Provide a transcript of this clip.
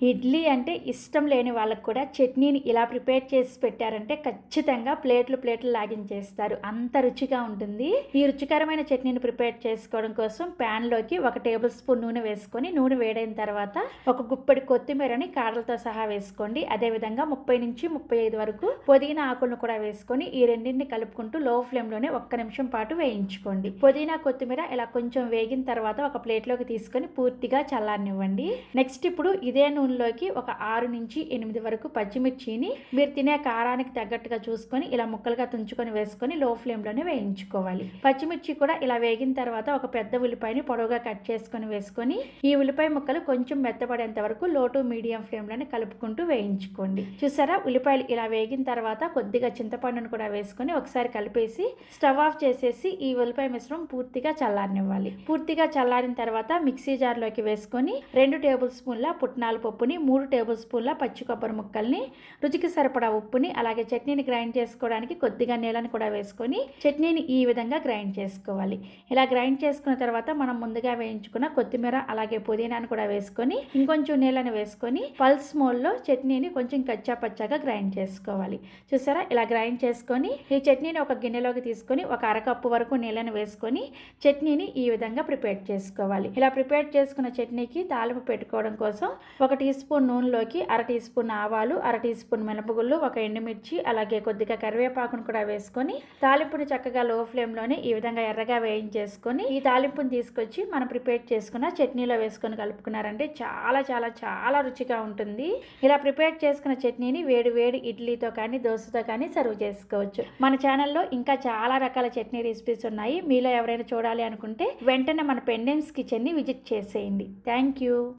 ఇడ్లీ అంటే ఇష్టం లేని వాళ్ళకు కూడా చట్నీని ఇలా ప్రిపేర్ చేసి పెట్టారంటే ఖచ్చితంగా ప్లేట్లు ప్లేట్లు లాగించేస్తారు. అంత రుచిగా ఉంటుంది. ఈ రుచికరమైన చట్నీని ప్రిపేర్ చేసుకోవడం కోసం ప్యాన్లోకి ఒక టేబుల్ స్పూన్ నూనె వేసుకొని నూనె వేడైన తర్వాత ఒక గుప్పెడి కొత్తిమీరని కాడలతో సహా వేసుకోండి. అదే విధంగా ముప్పై నుంచి ముప్పై ఐదు వరకు పుదీనా ఆకులను కూడా వేసుకొని ఈ రెండింటిని కలుపుకుంటూ లో ఫ్లేమ్లోనే ఒక్క నిమిషం పాటు వేయించుకోండి. పుదీనా కొత్తిమీర ఇలా కొంచెం వేగిన తర్వాత ఒక ప్లేట్లోకి తీసుకొని పూర్తిగా చల్లారనివ్వండి. నెక్స్ట్ ఇప్పుడు ఇదే నూనె నూనెలోకి ఒక ఆరు నుంచి ఎనిమిది వరకు పచ్చిమిర్చిని మీరు తినే కారానికి తగ్గట్టుగా చూసుకొని ఇలా ముక్కలుగా తుంచుకొని వేసుకొని లో ఫ్లేమ్లోనే వేయించుకోవాలి. పచ్చిమిర్చి కూడా ఇలా వేగిన తర్వాత ఒక పెద్ద ఉల్లిపాయని పొడవుగా కట్ చేసుకొని వేసుకొని ఈ ఉల్లిపాయ ముక్కలు కొంచెం మెత్తబడేంత వరకు లో టు మీడియం ఫ్లేమ్లోనే కలుపుకుంటూ వేయించుకోండి. చూసారా? ఉల్లిపాయలు ఇలా వేగిన తర్వాత కొద్దిగా చింతపండును కూడా వేసుకొని ఒకసారి కలిపేసి స్టవ్ ఆఫ్ చేసేసి ఈ ఉల్లిపాయ మిశ్రమం పూర్తిగా చల్లారనివ్వాలి. పూర్తిగా చల్లారిన తర్వాత మిక్సీ జార్లోకి వేసుకొని రెండు టేబుల్ స్పూన్ల పుట్నాల పప్పుని మూడు టేబుల్ స్పూన్ల పచ్చి కొబ్బరి ముక్కల్ని రుచికి సరిపడా ఉప్పుని అలాగే చట్నీని గ్రైండ్ చేసుకోవడానికి కొద్దిగా నీళ్ళని కూడా వేసుకొని చట్నీని ఈ విధంగా గ్రైండ్ చేసుకోవాలి. ఇలా గ్రైండ్ చేసుకున్న తర్వాత మనం ముందుగా వేయించుకున్న కొత్తిమీర అలాగే పుదీనాను కూడా వేసుకొని ఇంకొంచెం నీళ్ళని వేసుకొని పల్స్ మోల్లో చట్నీని కొంచెం కచ్చా పచ్చాగా గ్రైండ్ చేసుకోవాలి. చూసారా? ఇలా గ్రైండ్ చేసుకొని ఈ చట్నీని ఒక గిన్నెలోకి తీసుకొని ఒక అరకప్పు వరకు నీళ్ళని వేసుకొని చట్నీని ఈ విధంగా ప్రిపేర్ చేసుకోవాలి. ఇలా ప్రిపేర్ చేసుకున్న చట్నీకి తాలింపు పెట్టుకోవడం కోసం ఒక టీ స్పూన్ నూనెలోకి అర టీ స్పూన్ ఆవాలు అర టీ స్పూన్ మినపగుళ్ళు ఒక ఎండుమిర్చి అలాగే కొద్దిగా కరివేపాకును కూడా వేసుకొని తాలింపుని చక్కగా లో ఫ్లేమ్లోనే ఈ విధంగా ఎర్రగా వేయించేసుకొని ఈ తాలింపుని తీసుకొచ్చి మనం ప్రిపేర్ చేసుకున్న చట్నీలో వేసుకొని కలుపుకున్నారంటే చాలా చాలా చాలా రుచిగా ఉంటుంది. ఇలా ప్రిపేర్ చేసుకున్న చట్నీని వేడి వేడి ఇడ్లీతో కానీ దోశతో కానీ సర్వ్ చేసుకోవచ్చు. మన ఛానల్లో ఇంకా చాలా రకాల చట్నీ రెసిపీస్ ఉన్నాయి. మీలో ఎవరైనా చూడాలి అనుకుంటే వెంటనే మన పెండెన్స్ కిచెన్ని విజిట్ చేసేయండి. Thank you